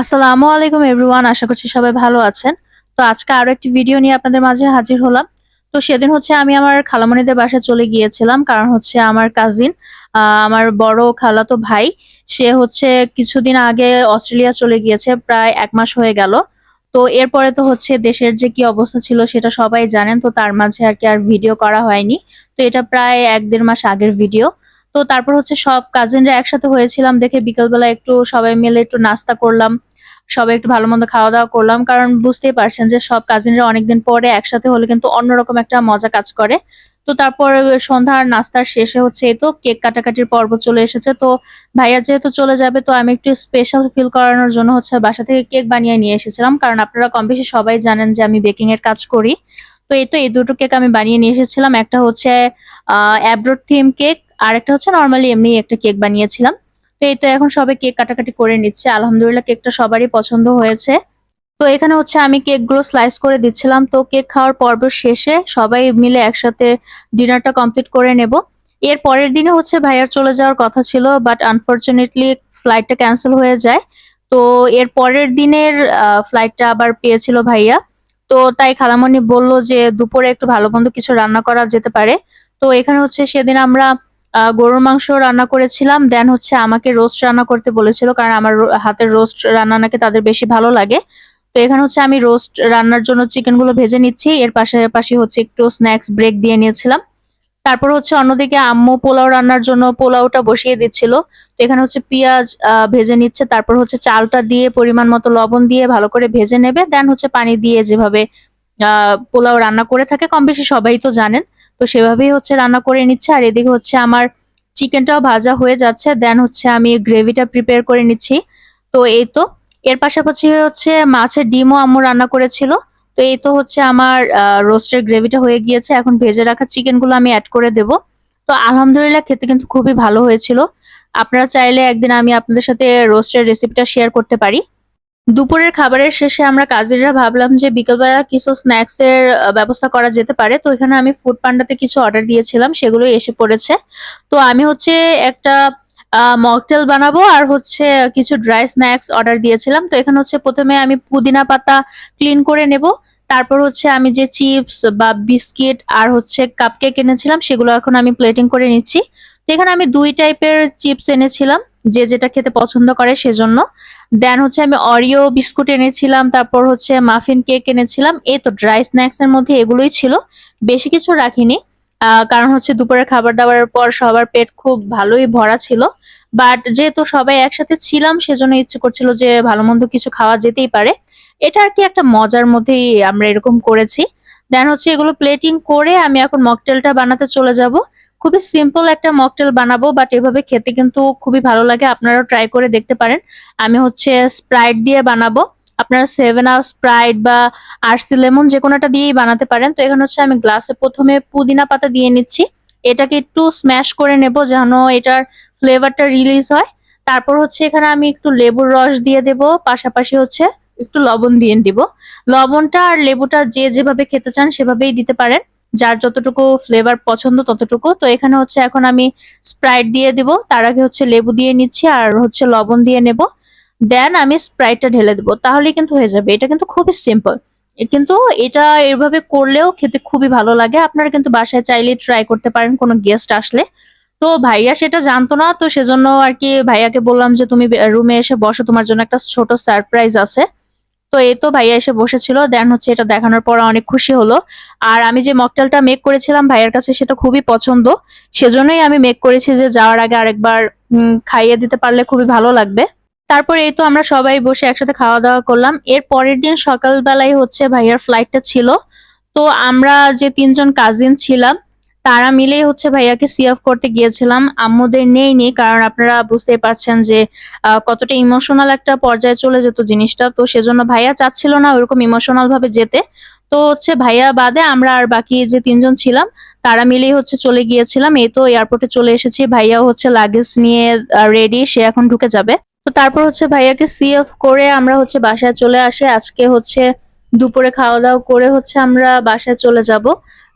আসসালামু আলাইকুম এভরিওয়ান, আশা করছি সবাই ভালো আছেন। তো আজকে আরও একটি ভিডিও নিয়ে আপনাদের মাঝে হাজির হলাম। তো সেদিন হচ্ছে আমি আমার খালামণিদের বাসায় চলে গিয়েছিলাম, কারণ হচ্ছে আমার কাজিন আমার বড় খালাতো ভাই, সে হচ্ছে কিছুদিন আগে অস্ট্রেলিয়া চলে গিয়েছে, প্রায় এক মাস হয়ে গেল। তো এরপরে তো হচ্ছে দেশের যে কি অবস্থা ছিল সেটা সবাই জানেন, তো তার মাঝে আর কি আর ভিডিও করা হয়নি। তো এটা প্রায় এক দেড় মাস আগের ভিডিও। তো তারপর হচ্ছে সব কাজিনরা একসাথে হয়েছিলাম দেখে বিকেলবেলা একটু সবাই মিলে একটু নাস্তা করলাম। সবাই একটু ভালো মন্দ খাওয়া দাওয়া করলাম, কারণ বুঝতেই পারছেন যে সব কাজিনরা অনেকদিন পরে একসাথে হলে কিন্তু অন্যরকম একটা মজা কাজ করে। তো তারপর সন্ধ্যার নাস্তার শেষে হচ্ছে এই তো কেক কাটাকাটির পর্ব চলে এসেছে। তো ভাইয়া যেহেতু চলে যাবে, তো আমি একটু স্পেশাল ফিল করানোর জন্য হচ্ছে বাসা থেকে কেক বানিয়ে নিয়ে এসেছিলাম। কারণ আপনারা কম বেশি সবাই জানেন যে আমি বেকিং এর কাজ করি। তো এই তো এই দুটো কেক আমি বানিয়ে নিয়ে এসেছিলাম। একটা হচ্ছে অ্যাব্রোড থিম কেক আর একটা হচ্ছে নর্মালি এমনি একটা কেক বানিয়েছিলাম। তো এই তো এখন সবাই কেক কাটাকাটি করে নিচ্ছে। আলহামদুলিল্লাহ কেকটা সবারই পছন্দ হয়েছে। তো এখানে হচ্ছে আমি কেকগুলো স্লাইস করে দিচ্ছিলাম। তো কেক খাওয়ার পর্ব শেষে সবাই মিলে একসাথে ডিনারটা কমপ্লিট করে নেব। এর পরের দিনে হচ্ছে ভাইয়ার চলে যাওয়ার কথা ছিল বাট আনফর্চুনেটলি ফ্লাইটটা ক্যান্সেল হয়ে যায়। তো এর পরের দিনের ফ্লাইটটা আবার পেয়েছিল ভাইয়া। তো তাই খালামণি বলল যে দুপুরে একটু ভালো মন্দ কিছু রান্না করা যেতে পারে। তো এখানে হচ্ছে সেদিন আমরা গরুর মাংস রান্না করেছিলাম। দেন হচ্ছে আমাকে রোস্ট রান্না করতে বলেছিল, কারণ আমার হাতের রোস্ট রান্না নাকি তাদের বেশি ভালো লাগে। তো এখানে হচ্ছে আমি রোস্ট রান্নার জন্য চিকেনগুলো ভেজে নিচ্ছি। এর পাশাপাশি হচ্ছে একটু স্ন্যাক্স ব্রেক দিয়ে নিয়েছিলাম। তারপর হচ্ছে অন্যদিকে আম্মু পোলাও রান্নার জন্য পোলাওটা বসিয়ে দিচ্ছিল। তো এখানে হচ্ছে পেঁয়াজ ভেজে নিচ্ছে। তারপর হচ্ছে চালটা দিয়ে পরিমাণ মতো লবণ দিয়ে ভালো করে ভেজে নেবে। দেন হচ্ছে পানি দিয়ে যেভাবে পোলাও রান্না করে থাকে কম বেশি সবাই তো জানেন। তো সেভাবেই হচ্ছে রান্না করে নিচ্ছে। আর এদিকে হচ্ছে আমার চিকেনটাও ভাজা হয়ে যাচ্ছে। দেন হচ্ছে আমি গ্রেভিটা প্রিপেয়ার করে নিচ্ছি। তো এই তো। এর পাশাপাশি হচ্ছে মাছের ডিমও আম্মু রান্না করেছিল। তো এই তো হচ্ছে আমার রোস্টের গ্রেভিটা হয়ে গিয়েছে। এখন ভেজে রাখা চিকেনগুলো আমি অ্যাড করে দেব। তো আলহামদুলিল্লাহ খেতে কিন্তু খুবই ভালো হয়েছিল। আপনারা চাইলে একদিন আমি আপনাদের সাথে রোস্টের রেসিপিটা শেয়ার করতে পারি। দুপুরের খাবারের শেষে আমরা কাজিনরা ভাবলাম যে বিকেলবেলা কিছু স্ন্যাক্স এর ব্যবস্থা করা যেতে পারে। তো এখানে আমি ফুড পান্ডাতে কিছু অর্ডার দিয়েছিলাম সেগুলো এসে পড়েছে। তো আমি হচ্ছে একটা মকটেল বানাবো আর হচ্ছে কিছু ড্রাই স্ন্যাক্স অর্ডার দিয়েছিলাম। তো এখানে হচ্ছে প্রথমে আমি পুদিনা পাতা ক্লিন করে নেব। তারপর হচ্ছে আমি যে চিপস বা বিস্কিট আর হচ্ছে কাপকেক এনেছিলাম, সেগুলো এখন আমি প্লেটিং করে নিচ্ছি। তো এখানে আমি দুই টাইপের চিপস এনেছিলাম, যে যেটা খেতে পছন্দ করে সেজন্য। দেন হচ্ছে আমি অরিও বিস্কুট এনেছিলাম, তারপর হচ্ছে মাফিন কেক এনেছিলাম। এই তো ড্রাই স্ন্যাক্স এর মধ্যে এগুলোই ছিল। বেশি কিছু রাখিনি। কারণ হচ্ছে দুপুরের খাবার দাবারের পর সবার পেট খুব ভালোই ভরা ছিল। বাট যেহেতু সবাই একসাথে ছিলাম, সেজন্য ইচ্ছে করছিল যে ভালো মন্দ কিছু খাওয়া যেতেই পারে। এটা আর কি একটা মজার মধ্যেই আমরা এরকম করেছি। দেন হচ্ছে এগুলো প্লেটিং করে আমি এখন মকটেলটা বানাতে চলে যাব। খুবই সিম্পল একটা মকটেল বানাবো বাট এভাবে খেতে কিন্তু খুবই ভালো লাগে। আপনারাও ট্রাই করে দেখতে পারেন। আমি হচ্ছে স্প্রাইট দিয়ে বানাবো। আপনারা সেভেন আপ স্প্রাইট বা আরসি লেমন যে কোনোটা দিয়েই বানাতে পারেন। তো এখানে হচ্ছে আমি গ্লাসে প্রথমে পুদিনা পাতা দিয়ে নিচ্ছি। এটাকে একটু স্ম্যাশ করে নেব যেন এটার ফ্লেভারটা রিলিজ হয়। তারপর হচ্ছে এখানে আমি একটু লেবুর রস দিয়ে দেব। পাশাপাশি হচ্ছে একটু লবণ দিয়ে দিব। লবণটা আর লেবুটা যে যেভাবে খেতে চান সেভাবেই দিতে পারেন। যার যতটুকু ফ্লেভার পছন্দ ততটুকু। তো এখানে হচ্ছে এখন আমি স্প্রাইট দিয়ে দিব। তার আগে হচ্ছে লেবু দিয়ে নিচ্ছি আর হচ্ছে লবণ দিয়ে নেব। দেন আমি স্প্রাইটটা ঢেলে দেবো। তাহলেই কিন্তু হয়ে যাবে। এটা কিন্তু খুবই সিম্পল কিন্তু এটা এভাবে করলেও খেতে খুবই ভালো লাগে। আপনারা কিন্তু বাসায় চাইলে ট্রাই করতে পারেন, কোনো গেস্ট আসলে। তো ভাইয়া সেটা জানতো না। তো সেজন্য আর কি ভাইয়াকে বললাম যে, তুমি রুমে এসে বসো। তোমার জন্য একটা ছোট সারপ্রাইজ আছে। তো এই তো ভাইয়া এসে বসেছিল। দেন হচ্ছে এটা দেখানোর পর অনেক খুশি হলো। আর আমি যে মকটেলটা মেক করেছিলাম ভাইয়ার কাছে সেটা খুবই পছন্দ। সেজন্যই আমি মেক করেছি যে যাওয়ার আগে আরেকবার খাইয়ে দিতে পারলে খুবই ভালো লাগবে। তারপর এই তো আমরা সবাই বসে একসাথে খাওয়া দাওয়া করলাম। এর পরের দিন সকালবেলায় হচ্ছে ভাইয়ার ফ্লাইটটা ছিল। তো আমরা যে তিনজন কাজিন ছিলাম তারা মিলেই হচ্ছে ভাইয়াকে সি অফ করতে গিয়েছিলাম। আম্মুদের নেইনি কারণ আপনারা বুঝতেই পারছেন যে কতটা ইমোশনাল একটা পর্যায়ে চলে যেত জিনিসটা। তো সেজন্য ভাইয়া চাচ্ছিল না ওরকম ইমোশনাল ভাবে যেতে। তো হচ্ছে ভাইয়া বাদে আমরা আর বাকি যে তিনজন ছিলাম, তারা মিলেই হচ্ছে চলে গিয়েছিলাম। এই তো এয়ারপোর্টে চলে এসেছি ভাইয়াও হচ্ছে লাগেজ নিয়ে রেডি সে এখন ঢুকে যাবে। তো তারপর হচ্ছে ভাইয়াকে সি অফ করে আমরা হচ্ছে বাসায় চলে আসি। আজকে হচ্ছে দুপুরে খাওয়া দাওয়া করে হচ্ছে আমরা বাসায় চলে যাব।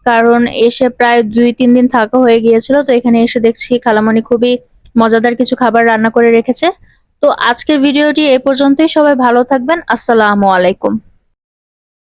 কারণ এসে প্রায় দুই, তিন দিন থাকা হয়ে গিয়েছিল, তো এখানে এসে দেখছি খালামণি খুবই মজাদার কিছু খাবার রান্না করে রেখেছে। তো আজকের ভিডিওটি এ পর্যন্তই, সবাই ভালো থাকবেন, আসসালামু আলাইকুম।